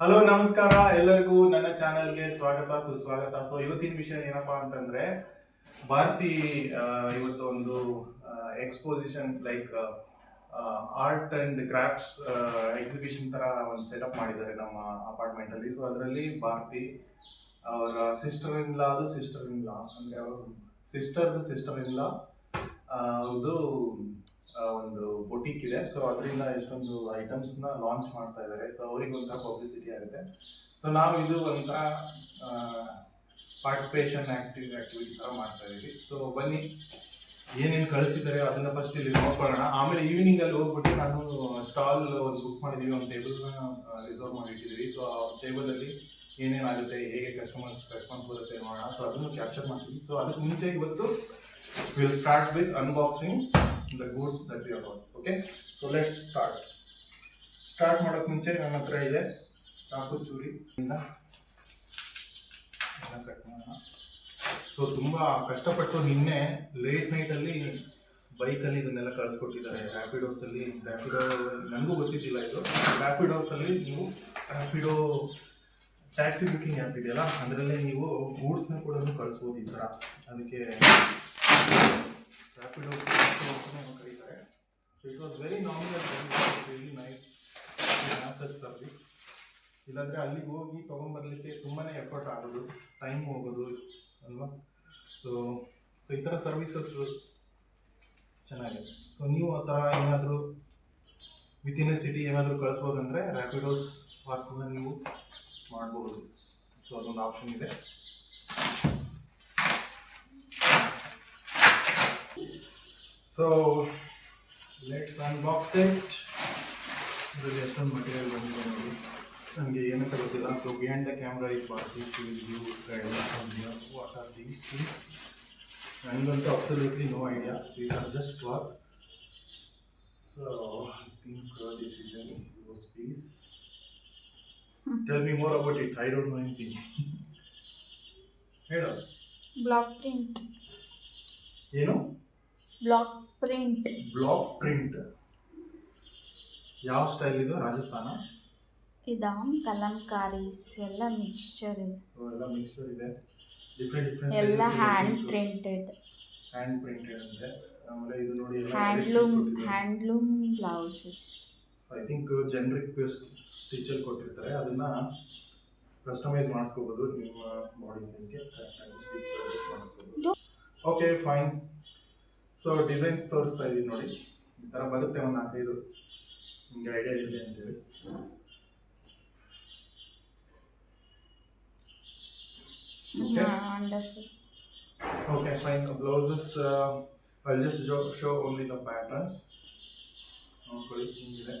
Hello ನಮಸ್ಕಾರ. ಎಲ್ಲರಿಗೂ ನನ್ನ ಚಾನೆಲ್ಗೆ ಸ್ವಾಗತ, ಸುಸ್ವಾಗತ. ಸೊ ಇವತ್ತಿನ ವಿಷಯ ಏನಪ್ಪಾ ಅಂತಂದ್ರೆ, ಭಾರತಿ ಇವತ್ತು ಒಂದು exposition like art and crafts exhibition ತರ ಒಂದು ಸೆಟಪ್ ಮಾಡಿದ್ದಾರೆ ನಮ್ಮ ಅಪಾರ್ಟ್ಮೆಂಟ್ ಅಲ್ಲಿ. ಸೊ ಅದರಲ್ಲಿ ಭಾರತಿ ಅವರ ಸಿಸ್ಟರ್ ಇನ್ ಲಾ ಅದು ಸಿಸ್ಟರ್ ಇನ್ ಲಾ ಅಂದ್ರೆ ಅವರು ಸಿಸ್ಟರ್ದು ಸಿಸ್ಟರ್ ಇನ್ ಲಾ ಅದು ಒಂದು ಬೊಟಿಕ್ ಇದೆ. ಸೊ ಅದರಿಂದ ಎಷ್ಟೊಂದು ಐಟಮ್ಸ್ನ ಲಾಂಚ್ ಮಾಡ್ತಾ ಇದ್ದಾರೆ ಸೊ ಅವ್ರಿಗೆ ಒಂಥರ ಪಬ್ಲಿಸಿಟಿ ಆಗುತ್ತೆ. ಸೊ ನಾವು ಇದು ಒಂಥರ ಪಾರ್ಟಿಸಿಪೇಷನ್ ಆಕ್ಟಿವ್ ಆ್ಯಕ್ಟಿವಿಟಿ ಥರ ಮಾಡ್ತಾ ಇದ್ದೀವಿ ಸೊ ಬನ್ನಿ. ಏನೇನು ಕಳಿಸಿದ್ದಾರೆ ಅದನ್ನು ಫಸ್ಟ್ ಇಲ್ಲಿ ನೋಡ್ಕೊಳ್ಳೋಣ ಆಮೇಲೆ ಈವ್ನಿಂಗಲ್ಲಿ ಹೋಗ್ಬಿಟ್ಟು ನಾನು ಸ್ಟಾಲ್ ಒಂದು ಬುಕ್ ಮಾಡಿದ್ದೀವಿ ಒಂದು ಟೇಬಲ್ನ ರಿಸರ್ವ್ ಮಾಡಿ ಇಟ್ಟಿದ್ದೀವಿ ಸೊ ಆ ಟೇಬಲಲ್ಲಿ ಏನೇನಾಗುತ್ತೆ, ಹೇಗೆ ಕಸ್ಟಮರ್ಸ್ ರೆಸ್ಪಾನ್ಸ್ ಬರುತ್ತೆ ನೋಡೋಣ. ಸೊ ಅದನ್ನು ಕ್ಯಾಪ್ಚರ್ ಮಾಡ್ತೀವಿ. ಸೊ ಅದಕ್ಕೆ ಮುಂಚೆ ಇವತ್ತು will start with unboxing the goods we have about okay so let's start start ಮಾಡೋಕೆ ಮುಂಚೆ ನನ್ನ ಹತ್ರ ಇದೆ ಚಾಕು ಚೂರಿ ಇಂದ ಕಟ್ ಮಾಡೋಣ. ಸೊ ತುಂಬ ಕಷ್ಟಪಟ್ಟು ನಿನ್ನೆ ಲೇಟ್ ನೈಟಲ್ಲಿ ಬೈಕಲ್ಲಿ ಇದನ್ನೆಲ್ಲ ಕಳಿಸ್ಕೊಟ್ಟಿದ್ದಾರೆ. ರ್ಯಾಪಿಡೋಸಲ್ಲಿ ರ್ಯಾಪಿಡೋ ನನಗೂ ಗೊತ್ತಿದ್ದಿಲ್ಲ ಇದು. ರ್ಯಾಪಿಡೋಸಲ್ಲಿ ನೀವು ರ್ಯಾಪಿಡೋ ಟ್ಯಾಕ್ಸಿ ಬುಕ್ಕಿಂಗ್ ಆ್ಯಪ್ ಇದೆಯಲ್ಲ, ಅದರಲ್ಲೇ ನೀವು ಗೂಡ್ಸ್ನ ಕೂಡ ಕಳಿಸ್ಬೋದು ಈ ಥರ ಅದಕ್ಕೆ ರ್ಯಾಪಿಡೋ ಕರೀತಾರೆ so it was very nominal very nice answer service ಇಲ್ಲಾಂದರೆ ಅಲ್ಲಿಗೆ ಹೋಗಿ ತೊಗೊಂಬರ್ಲಿಕ್ಕೆ ತುಂಬಾ ಎಫರ್ಟ್ ಆಗೋದು ಟೈಮ್ ಹೋಗೋದು, ಅಲ್ವಾ? ಸೊ ಸೊ ಈ ಥರ ಸರ್ವಿಸಸ್ ಚೆನ್ನಾಗಿದೆ. ಸೊ ನೀವು ಆ ಥರ ಏನಾದರೂ ವಿತಿನ್ ಎ ಸಿಟಿ ಏನಾದರೂ ಕಳಿಸ್ಬೋದಂದರೆ ರ್ಯಾಪಿಡೋಸ್ ಪಾರ್ಸಲ್ನ ನೀವು ಮಾಡ್ಬೋದು. ಸೊ ಅದೊಂದು ಆಪ್ಷನ್ ಇದೆ. ಸೊ ಲೆಟ್ಸ್ ಅನ್ಬಾಕ್ಸ್ ಇಟ್ ಇದರಲ್ಲಿ ಎಷ್ಟೊಂದು ಮಟೀರಿಯಲ್ ಬಂದಿದೆ ನೋಡಿ ನನಗೆ ಏನಂತ ಗೊತ್ತಿಲ್ಲ so behind the camera is Bharti will you what are these things ನನಗಂತೂ absolutely no idea these are just cloth so I think this is an use piece tell me more about it I don't know anything ಹೇಳು block print ಏನು Block print. Block print. ಯಾವ style ಇದು? ರಾಜಸ್ಥಾನ? ಇದ ಕಲಂಕಾರೀಸ್ ಎಲ್ಲ mixture ಇದೆ. So ಎಲ್ಲ mixture ಇದೆ. Different different ಎಲ್ಲ ಹ್ಯಾಂಡ್ ಪ್ರಿಂಟೆಡ್ ಹ್ಯಾಂಡ್ ಪ್ರಿಂಟೆಡ್ ಇದೆ ಆಮೇಲೆ ಇದು ನೋಡಿ handloom handloom blouses I think generic ಸ್ಟಿಚಲ್ಲಿ ಕೊಟ್ಟಿರ್ತಾರೆ. ಅದನ್ನ ಕಸ್ಟಮೈಸ್ ಮಾಡಿಸ್ಕೋಬೋದು ನಿಮ್ಮ ಬಾಡಿ ಸೈಜ್ಗೆ ಕರೆಕ್ಟಾಗಿ ಸ್ಟಿಚ್ ಮಾಡಿಸ್ಕೋಬೋದು. ಓಕೆ ಫೈನ್ ಸೊ ಡಿಸೈನ್ಸ್ ತೋರಿಸ್ತಾ ಇದ್ದೀನಿ ನೋಡಿ. ಈ ಥರ ಬರುತ್ತೆ ಒಂದು ನಾಲ್ಕೈದು ನಿಮಗೆ ಐಡಿಯಾ ಇದೆ ಅಂತೇಳಿ. Okay fine blouses I just blouses, show only the patterns. ನೋಡ್ಕೊಳ್ಳಿ ಹಿಂಗಿದೆ.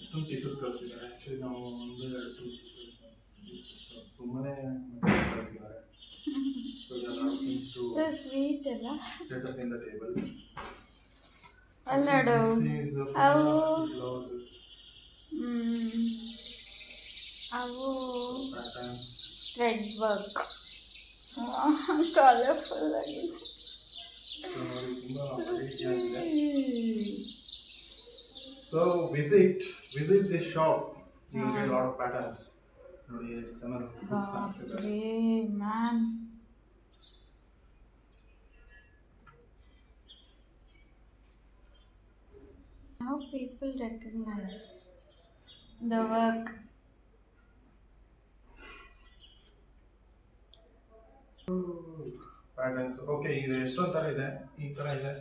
ಎಷ್ಟೊಂದು ಪೀಸಸ್ ಕಳಿಸಿದ್ದಾರೆ. ಆ್ಯಕ್ಚುಲಿ ನಾವು ಒಂದು ಎರಡು ಪೀಸಸ್ ತುಂಬಾ ಕಳಿಸಿದ್ದಾರೆ. So things to so sweet ಎಲ್ಲ set up in the table ಅಲ್ಲಡು ಅವು ಬ್ಲೌಸಸ್ ಮ್, ಅವು ಪ್ಯಾಟರ್ನ್ಸ್ ಥ್ರೆಡ್ ವರ್ಕ್ ಕಲರ್ಫುಲ್ ಆಗಿದೆ ನೋಡಿ ತುಂಬ ವೆರೈಟಿ ಆಗಿದೆ Sweet. So visit visit this shop you get lot of patterns ನೋಡಿ ಎಷ್ಟು ಚೆನ್ನಾಗಿ. ಬಾಪ್ರೇ man How people recognize the work. Patterns okay ಇದು ಎಷ್ಟೊಂದು ಥರ ಇದೆ ಈ ಥರ ಇದೆ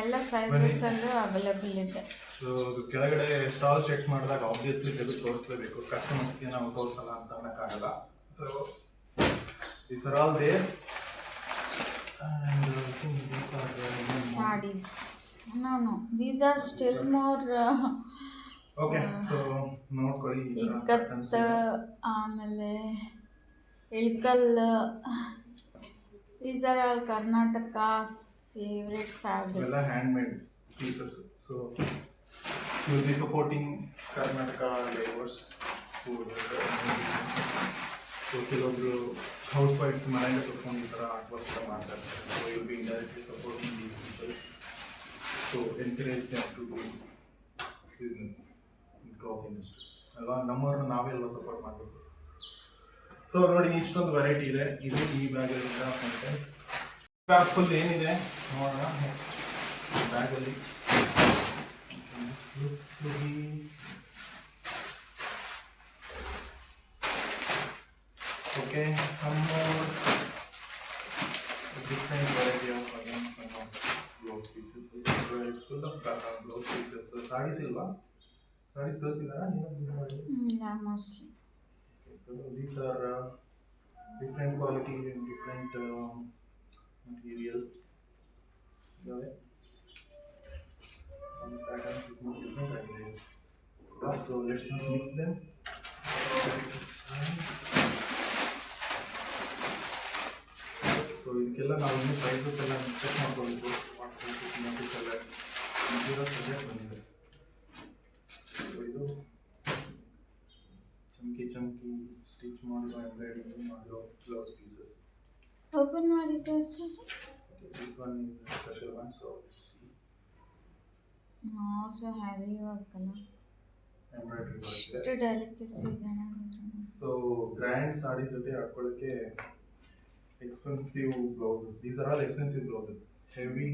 ಎಲ್ಲ ಸೈಜಸ್ ಅಲ್ಲೂ ಅವೈಲೇಬಲ್ ಇದೆ. ಸೊ ಅದು ಕೆಳಗಡೆ ಸ್ಟಾಲ್ ಸೆಟ್ ಮಾಡಿದಾಗ ಆಬ್ವಿಯಸ್ಲಿ ತೆಗೆದು ತೋರಿಸ್ಲೇಬೇಕು. ಕಸ್ಟಮರ್ಸ್ಗೆ ನಾವು ತೋರಿಸಲ್ಲ ಅಂತ ಅನ್ನೋಕ್ಕಾಗಲ್ಲ. So these are all there saris no no these are still more okay so ನೋಡ್ಕೊಳ್ಳಿ ಇಕ್ಕತ್ತ ಥರ ಆಮೇಲೆ Ilkal these are all Karnataka favourite ಇವೆಲ್ಲ ಎಲ್ಲ hand made pieces so will be supporting Karnataka labours so ಕೆಲವೊಬ್ರು ಹೌಸ್ ವೈಫ್ಸ್ ಮನೆಯಿಂದ ಕುತ್ಕೊಂಡು ಈ ಥರ ಆರ್ಟ್ ವರ್ಕ್ ಮಾಡ್ತಾ ಇರ್ತಾರೆ so will be indirectly supporting these people so encourage them to do business cloth industry ಅಲ್ವಾ ನಮ್ಮವ್ರನ್ನ ನಾವೇ ಅಲ್ವಾ ಸಪೋರ್ಟ್ ಮಾಡಬೇಕು ಸೊ ನೋಡಿ ಇಷ್ಟೊಂದು ವೆರೈಟಿ ಇದೆ ಇದು ಈ आपको ले नहीं रहे हमारा बैग वाली looks to be okay some more different variety of again some more blouse pieces it's full of blouse pieces so sarees ilva sarees blouse idara yeah mostly okay, so these are uh, different quality and different um, material. ಇದಾವೆ ಒಂದು patterns is more different ಆಗಿದೆ. Yeah, So let's not mix them. So ಇದಕ್ಕೆಲ್ಲ ನಾವು ಇನ್ನೂ prices ಎಲ್ಲ check ಮಾಡ್ಕೊಳ್ಬೇಕು what prices notice ಎಲ್ಲ ಇದಿರೋ ಸದ್ಯ ಬಂದಿದೆ ಸೊ ಇದು ಚಮಕಿ ಚಮಕಿ ಸ್ಟಿಚ್ ಮಾಡಿರೋ ಎಂಬ್ರಾಯ್ಡಿಂಗ್ ಮಾಡಿರೋ ಬ್ಲೌಸ್ ಪೀಸಸ್ ಓಪನ್ ಮಾಡಿ ತೋರಿಸಿ this one is special one so see so heavy work ಅಲ್ಲ ಎಂಬ್ರಾಯ್ಡ್ರಿ ಎಷ್ಟು ಬರುತ್ತೆ ಡೆಲಿಕಸಿ ಇದೆ ನೋಡಿದ್ರೆ ಸೊ ಗ್ರ್ಯಾಂಡ್ ಸಾಡಿ ಜೊತೆ ಹಾಕೊಳ್ಳೋಕ್ಕೆ expensive blouses these are all expensive blouses heavy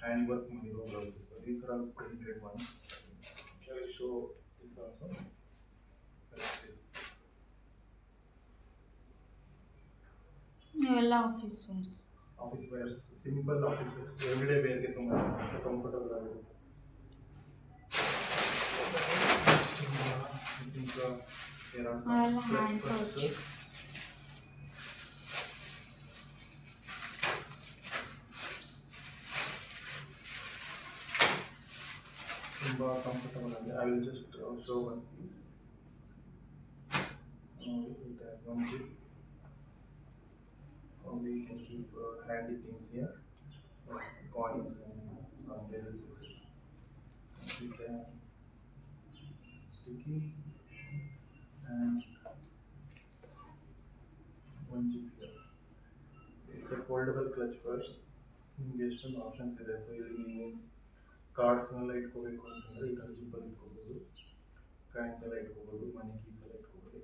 hand work ಮಾಡಿರೋ blouses these are all printed one show this also ಇವೆಲ್ಲ office wears office wears simple office wears everyday ವೇರ್ಗೆ ತುಂಬ comfortable ಆಗಿರುತ್ತೆ I think uh, there are some ಅವೆಲ್ಲ clutch hand pouch. purses. ತುಂಬ comfortable ಆಗಿದೆ I will just show one piece it has one zip So we can keep uh, handy things here, like coins and some bills, etc. We can sticky and one zip here. It's a foldable clutch purse. ನಿಮ್ಗೆ ಎಷ್ಟೊಂದು options ಇದೆ so ಇಲ್ಲಿ ನೀವು cards ಎಲ್ಲ ಇಟ್ಕೋಬೇಕು ಅಂತಂದ್ರೆ ಈ ಥರ ಜಿಪ್ಪಲ್ಲಿ ಇಟ್ಕೋಬೋದು ಕಾಯಿನ್ಸ್ ಎಲ್ಲ ಇಟ್ಕೋಬೋದು ಮನಿ ಕೀಸ್ ಎಲ್ಲ ಇಟ್ಕೋಬೋದು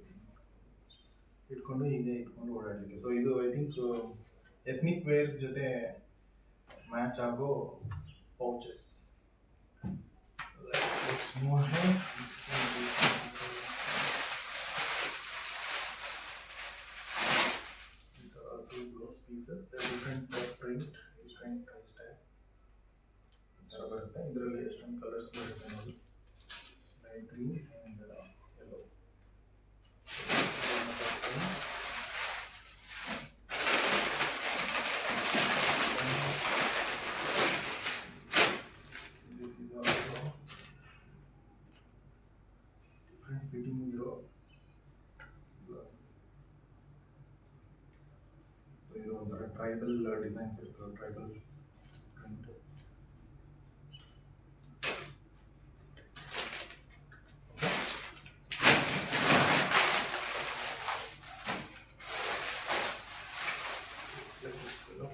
ಇಟ್ಕೊಂಡು ಹೀಗೆ ಇಟ್ಕೊಂಡು ಓಡಾಡಲಿಕ್ಕೆ ಸೊ ಇದು ಐ ಥಿಂಕ್ ಎಥ್ನಿಕ್ ವೇರ್ಸ್ ಜೊತೆ ಮ್ಯಾಚ್ ಆಗೋ pouches Let's move ahead. These are also blouse pieces, a different uh, print, different price tag. ಈ ಥರ ಬರುತ್ತೆ ಇದರಲ್ಲಿ ಎಷ್ಟೊಂದು ಕಲರ್ಸ್ ಬರುತ್ತೆ different fitting ಇರೋ blouse. So ಇದು ಒಂಥರ ಟ್ರೈಬಲ್ ಡಿಸೈನ್ಸ್ ಇರ್ತವೆ ಟ್ರೈಬಲ್ ಪ್ರಿಂಟ್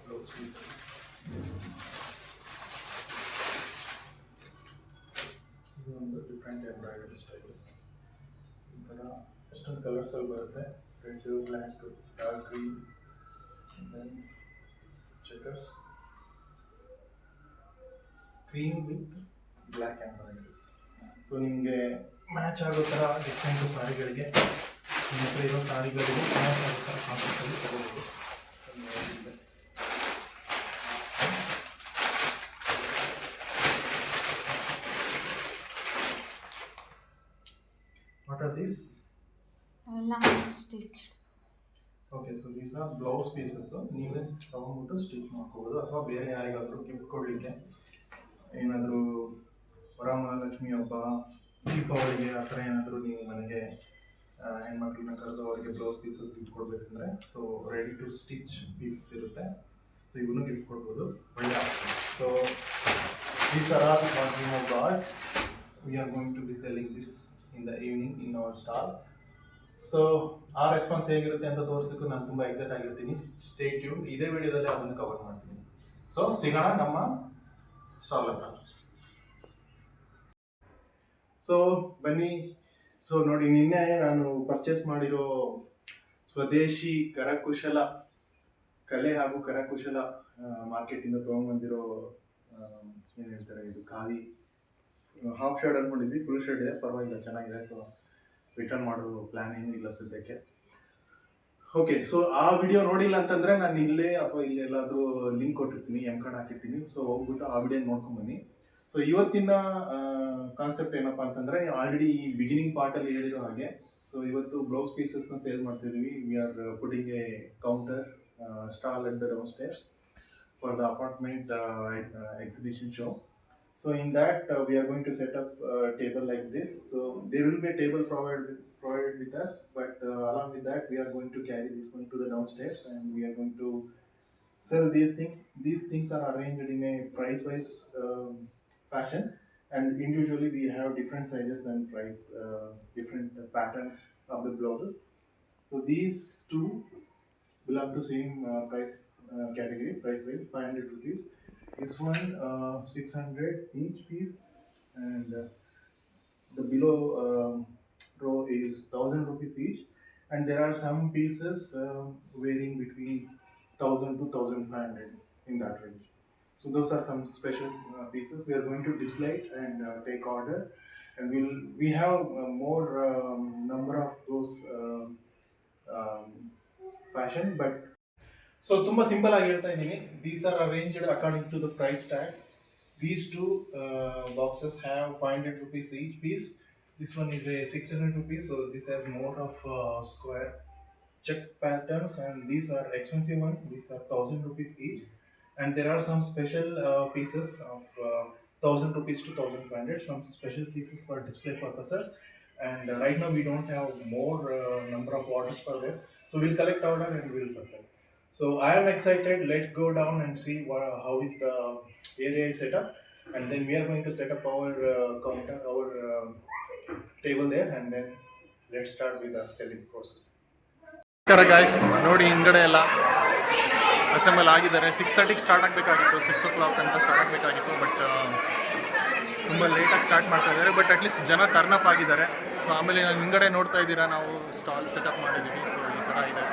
ಬ್ಲೌಸ್ ಪೀಸಸ್ ಇದು ಒಂದು ಡಿಫ್ರೆಂಟ್ ಎಂಬ್ರಾಯ್ಡರಿ ಸ್ಟೈಲ್ ಈ ಥರ ಎಷ್ಟೊಂದು ಕಲರ್ಸಲ್ಲಿ ಬರುತ್ತೆ red black dark green then checkers cream with black embroidery so ನಿಮಗೆ ಮ್ಯಾಚ್ ಆಗೋ ಥರ ಡಿಫ್ರೆಂಟ್ ಸಾರಿಗಳಿಗೆ ನಿಮ್ಮ ಹತ್ರ ಇರೋ ಸಾರಿಗಳಿಗೆ ಮ್ಯಾಚ್ ಆಗೋ ಥರ ಕಾನ್ಸೆಪ್ಟಲ್ಲಿ ತಗೋಬೋದು what are these okay so these are blouse pieces ನೀವೇ ತಗೊಂಡ್ಬಿಟ್ಟು ಸ್ಟಿಚ್ ಮಾಡ್ಕೋಬೋದು. ಅಥವಾ ಬೇರೆ ಯಾರಿಗಾದರೂ ಗಿಫ್ಟ್ ಕೊಡಲಿಕ್ಕೆ ಏನಾದರೂ ವರಮಹಾಲಕ್ಷ್ಮಿ ಹಬ್ಬ ದೀಪಾವಳಿಗೆ ಆ ಥರ ಏನಾದರೂ ನೀವು ಮನೆಗೆ ಹೆಣ್ಮಕ್ಳನ್ನ ಕರೆದು ಅವರಿಗೆ blouse pieces gift ಕೊಡಬೇಕಂದ್ರೆ so ready to stitch pieces ಇರುತ್ತೆ. ಸೊ ಇವನು ಗಿಫ್ಟ್ ಕೊಡ್ಬೋದು. ಒಳ್ಳೆ option so these are are what you have got we are going to be selling this in the evening in our stall so ಆ response ಹೇಗಿರುತ್ತೆ ಅಂತ ತೋರಿಸ್ಲಿಕ್ಕೂ ನಾನು ತುಂಬ excite ಆಗಿರ್ತೀನಿ. Stay tune ಇದೇ ವಿಡಿಯೋದಲ್ಲಿ ಅದನ್ನು ಕವರ್ ಮಾಡ್ತೀನಿ. ಸೊ ಸಿಗೋಣ ನಮ್ಮ ಸ್ಟಾಲ್ ಹತ್ರ. ಸೊ ಬನ್ನಿ. ಸೊ ನೋಡಿ, ನಿನ್ನೆ ನಾನು ಪರ್ಚೇಸ್ ಮಾಡಿರೋ ಸ್ವದೇಶಿ ಕರಕುಶಲ ಕಲೆ ಹಾಗೂ ಕರಕುಶಲ ಮಾರ್ಕೆಟಿಂದ ತೊಗೊಂಡ್ಬಂದಿರೋ ಏನು ಹೇಳ್ತಾರೆ ಇದು ಖಾಲಿ ಹಾಫ್ ಶರ್ಟ್ ಅಂದ್ಕೊಂಡಿದ್ವಿ ಫುಲ್ ಶರ್ಟ್ ಇದೆ, ಪರವಾಗಿಲ್ಲ, ಚೆನ್ನಾಗಿದೆ ಸೊ ರಿಟರ್ನ್ ಮಾಡೋ ಪ್ಲ್ಯಾನ್ ಏನಿಲ್ಲ ಸದ್ಯಕ್ಕೆ. ಓಕೆ ಸೊ ಆ ವಿಡಿಯೋ ನೋಡಿಲ್ಲ ಅಂತಂದ್ರೆ ನಾನು ಇಲ್ಲೇ ಅಥವಾ ಇಲ್ಲಿ ಎಲ್ಲಾದರೂ ಲಿಂಕ್ ಕೊಟ್ಟಿರ್ತೀನಿ ಎಂ ಕಾರ್ಡ್ ಹಾಕಿರ್ತೀನಿ ಸೊ ಹೋಗ್ಬಿಟ್ಟು ಆ ವಿಡಿಯೋ ನೋಡ್ಕೊಂಬನ್ನಿ ಸೊ ಇವತ್ತಿನ ಕಾನ್ಸೆಪ್ಟ್ ಏನಪ್ಪಾ ಅಂತಂದ್ರೆ ಆಲ್ರೆಡಿ ಈ ಬಿಗಿನಿಂಗ್ ಪಾರ್ಟಲ್ಲಿ ಹೇಳಿರೋ ಹಾಗೆ ಸೊ ಇವತ್ತು ಬ್ಲೌಸ್ ಪೀಸಸ್ನ ಸೇಲ್ ಮಾಡ್ತಿದ್ದೀವಿ we are putting a counter stall at the down stairs for the apartment exhibition show So in that uh, we are going to set up a table like this. So there will be a table provided with, provided with us, but uh, along with that we are going to carry this one to the downstairs and we are going to sell these things. These things are arranged in a price-wise um, fashion, and individually we have different sizes and price, uh, different patterns of the blouses. So these two belong to same uh, price uh, category, price range, 500 rupees. This one uh, 600 each piece, and uh, the below um, row is 1000 rupees each. And there are some pieces uh, varying between 1000 to 1500 in that range. So those are some special uh, pieces. We are going to display it and uh, take order, and we'll we have uh, more um, number of those um, um, fashion, but so ತುಂಬ simple ಆಗಿ ಹೇಳ್ತಾ ಇದ್ದೀನಿ these are arranged according to the price tags these two boxes have five hundred rupees each piece this one is a six hundred rupees so this has more of square check patterns and these are expensive ones these are thousand rupees each and there are some special pieces of thousand rupees two thousand five hundred some special pieces for display purposes and uh, right now we don't have more uh, number of orders per there so we'll collect order and we'll supply so i am excited. Let's go down and see wha- how is the area is set up. And then we are going to set up our uh, counter our uh, table there. And then let's start with the selling process. ನಮಸ್ಕಾರ guys ನೋಡಿ ಹಿಂದ್ಗಡೆ ಎಲ್ಲ assemble ಆಗಿದ್ದಾರೆ. Six ತರ್ಟಿಗೆ start ಆಗಬೇಕಾಗಿತ್ತು. Six o'clock ಅಂತ start ಆಗಬೇಕಾಗಿತ್ತು but ತುಂಬ ಲೇಟಾಗಿ ಸ್ಟಾರ್ಟ್ ಮಾಡ್ತಾ ಇದ್ದಾರೆ. ಬಟ್ ಅಟ್ಲೀಸ್ಟ್ ಜನ ಟರ್ನಪ್ ಆಗಿದ್ದಾರೆ. ಸೊ ಆಮೇಲೆ ಹಿಂದ್ಗಡೆ ನೋಡ್ತಾ ಇದ್ದೀರಾ? ನಾವು ಸ್ಟಾಲ್ ಸೆಟಪ್ ಮಾಡಿದ್ದೀವಿ. ಸೊ ಈ ಥರ ಇದೆ.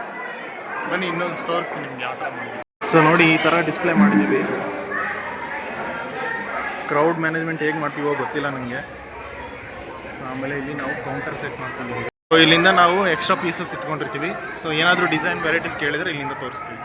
ಬನ್ನಿ, ಇನ್ನೊಂದು ಸ್ಟೋರ್ಸ್ ನಿಮ್ಗೆ ಯಾವ ಥರ ಸೊ ನೋಡಿ ಈ ಥರ ಡಿಸ್ಪ್ಲೇ ಮಾಡಿದ್ದೀವಿ. ಕ್ರೌಡ್ ಮ್ಯಾನೇಜ್ಮೆಂಟ್ ಹೇಗೆ ಮಾಡ್ತೀವೋ ಗೊತ್ತಿಲ್ಲ ನನಗೆ. ಸೊ ಆಮೇಲೆ ಇಲ್ಲಿ ನಾವು ಕೌಂಟರ್ ಸೆಟ್ ಮಾಡ್ಕೊಂಡಿದ್ದೀವಿ. ಸೊ ಇಲ್ಲಿಂದ ನಾವು ಎಕ್ಸ್ಟ್ರಾ ಪೀಸಸ್ ಇಟ್ಕೊಂಡಿರ್ತೀವಿ. ಸೊ ಏನಾದರೂ ಡಿಸೈನ್ ವೆರೈಟೀಸ್ ಕೇಳಿದರೆ ಇಲ್ಲಿಂದ ತೋರಿಸ್ತೀವಿ.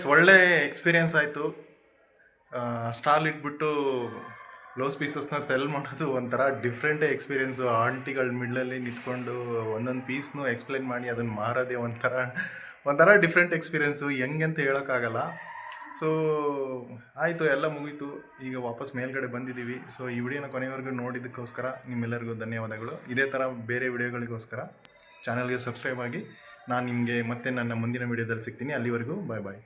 ಗೈಸ್ ಒಳ್ಳೆ ಎಕ್ಸ್ಪೀರಿಯನ್ಸ್ ಆಯಿತು. ಸ್ಟಾಲ್ ಇಟ್ಬಿಟ್ಟು ಬ್ಲೌಸ್ ಪೀಸಸ್ನ ಸೆಲ್ ಮಾಡೋದು ಒಂಥರ ಡಿಫ್ರೆಂಟೇ ಎಕ್ಸ್ಪೀರಿಯೆನ್ಸು ಆಂಟಿಗಳ ಮಿಡ್ಲಲ್ಲಿ ನಿಂತ್ಕೊಂಡು ಒಂದೊಂದು ಪೀಸ್ನು ಎಕ್ಸ್ಪ್ಲೈನ್ ಮಾಡಿ ಅದನ್ನು ಮಾರೋದೇ ಒಂಥರ ಒಂಥರ ಡಿಫ್ರೆಂಟ್ ಎಕ್ಸ್ಪೀರಿಯನ್ಸು ಹೆಂಗೆ ಅಂತ ಹೇಳೋಕ್ಕಾಗಲ್ಲ. ಸೊ ಆಯಿತು, ಎಲ್ಲ ಮುಗೀತು. ಈಗ ವಾಪಸ್ ಮೇಲ್ಗಡೆ ಬಂದಿದ್ದೀವಿ ಸೊ ಈ ವಿಡಿಯೋನ ಕೊನೆವರೆಗೂ ನೋಡಿದ್ದಕ್ಕೋಸ್ಕರ ನಿಮ್ಮೆಲ್ಲರಿಗೂ ಧನ್ಯವಾದಗಳು. ಇದೇ ಥರ ಬೇರೆ ವಿಡಿಯೋಗಳಿಗೋಸ್ಕರ ಚಾನಲ್ಗೆ ಸಬ್ಸ್ಕ್ರೈಬ್ ಆಗಿ ನಾನು ನಿಮಗೆ ಮತ್ತೆ ನನ್ನ ಮುಂದಿನ ವಿಡಿಯೋದಲ್ಲಿ ಸಿಗ್ತೀನಿ. ಅಲ್ಲಿವರೆಗೂ ಬಾಯ್ ಬಾಯ್